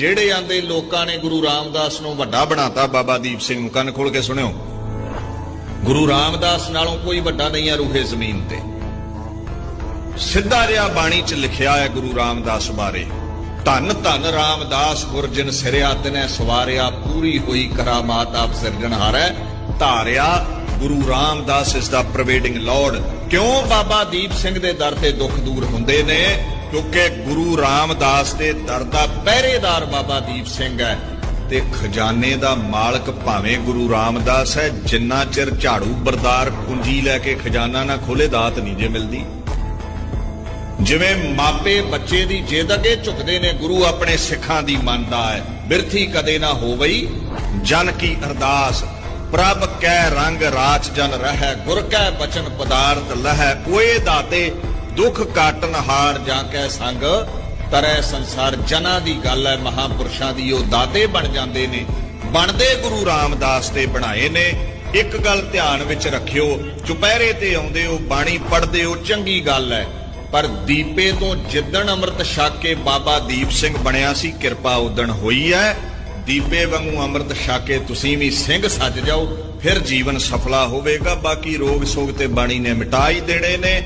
ਜਿਹੜੇ ਆਂਦੇ ਲੋਕਾਂ ਨੇ ਗੁਰੂ ਰਾਮਦਾਸ ਨੂੰ ਵੱਡਾ ਬਣਾਤਾ, ਬਾਬਾ ਦੀਪ ਸਿੰਘ ਨੂੰ ਕੰਨ ਖੋਲ ਕੇ ਸੁਣਿਓ। ਗੁਰੂ ਰਾਮਦਾਸ ਨਾਲੋਂ ਕੋਈ ਵੱਡਾ ਨਹੀਂ ਹੈ ਰੂਹੇ ਜ਼ਮੀਨ ਤੇ। ਸਿੱਧਾ ਜਿਹਾ ਬਾਣੀ 'ਚ ਲਿਖਿਆ ਹੈ ਗੁਰੂ ਰਾਮਦਾਸ ਬਾਰੇ। ਧੰਨ ਧੰਨ ਰਾਮਦਾਸ ਗੁਰਜਨ ਸਿਰਿਆ ਤਨੇ ਸਵਾਰਿਆ, ਪੂਰੀ ਹੋਈ ਕਰਾਮਾਤ ਆਪ ਸਿਰਜਣਹਾਰੈ ਧਾਰਿਆ ਗੁਰੂ ਰਾਮਦਾਸ ਇਸ ਦਾ ਪ੍ਰਵੇਡਿੰਗ ਲਾਰਡ। ਕਿਉਂ ਬਾਬਾ ਦੀਪ ਸਿੰਘ ਦੇ ਦਰ ਤੇ ਦੁੱਖ ਦੂਰ ਹੁੰਦੇ ਨੇ? ਕਿਉਂਕਿ ਗੁਰੂ ਰਾਮਦਾਸ ਦੇ ਦਰ ਦਾ ਪਹਿਰੇਦਾਰ ਬਾਬਾ ਦੀਪ ਸਿੰਘ ਹੈ ਤੇ ਖਜ਼ਾਨੇ ਦਾ ਮਾਲਕ ਭਾਵੇਂ ਗੁਰੂ ਰਾਮਦਾਸ ਹੈ, ਜਿੰਨਾ ਚਿਰ ਝਾੜੂ ਬਰਦਾਰ ਕੁੰਜੀ ਲੈ ਕੇ ਖਜ਼ਾਨਾ ਨਾ ਖੋਲੇ ਦਾਤ ਨਹੀਂ ਜੇ ਮਿਲਦੀ। ਜਿਵੇਂ ਮਾਪੇ ਬੱਚੇ ਦੀ ਜਿੱਦ ਅੱਗੇ ਝੁਕਦੇ ਨੇ, ਗੁਰੂ ਆਪਣੇ ਸਿੱਖਾਂ ਦੀ ਮੰਨਦਾ ਹੈ, ਬਿਰਥੀ ਕਦੇ ਨਾ ਹੋਵਈ, ਜਨ ਕੀ ਅਰਦਾਸ, ਪ੍ਰਭ ਕੈ ਰੰਗ ਰਾਚ ਜਨ ਰਹਿ, ਗੁਰ ਕੈ ਬਚਨ ਪਦਾਰਥ ਲਹੈ ਕੋਏ ਦਾਤੇ ਦੁੱਖ ਕਾਟਨ ਹਾਰ ਜਾਂ ਕੈ ਸੰਗ, ਤਰੈ ਸੰਸਾਰ ਜਨਾਂ ਦੀ ਗੱਲ ਹੈ, ਮਹਾਪੁਰਸ਼ਾਂ ਦੀ ਉਹ ਦਾਤੇ ਬਣ ਜਾਂਦੇ ਨੇ। ਬਣਦੇ ਗੁਰੂ ਰਾਮਦਾਸ ਤੇ ਬਣਾਏ ਨੇ। ਇੱਕ ਗੱਲ ਧਿਆਨ ਵਿੱਚ ਰੱਖਿਓ, ਚੁਪਹਿਰੇ ਤੇ ਆਉਂਦੇ ਹੋ, ਬਾਣੀ ਪੜ੍ਹਦੇ ਹੋ, ਚੰਗੀ ਗੱਲ ਹੈ। ਪਰ ਦੀਪੇ ਤੋਂ ਜਿੱਦਣ ਅੰਮ੍ਰਿਤ ਛਕ ਕੇ ਬਾਬਾ ਦੀਪ ਸਿੰਘ ਬਣਿਆ ਸੀ, ਕਿਰਪਾ ਉਦਣ ਹੋਈ ਹੈ। ਦੀਪੇ ਵਾਂਗੂ ਅੰਮ੍ਰਿਤ ਛਕ ਕੇ ਤੁਸੀਂ ਵੀ ਸਿੰਘ ਸੱਜ ਜਾਓ, ਫਿਰ ਜੀਵਨ ਸਫਲਾ ਹੋਵੇਗਾ। ਬਾਕੀ ਰੋਗ ਸੋਗ ਤੇ ਬਾਣੀ ਨੇ ਮਿਟਾ ਹੀ ਦੇਣੇ ਨੇ।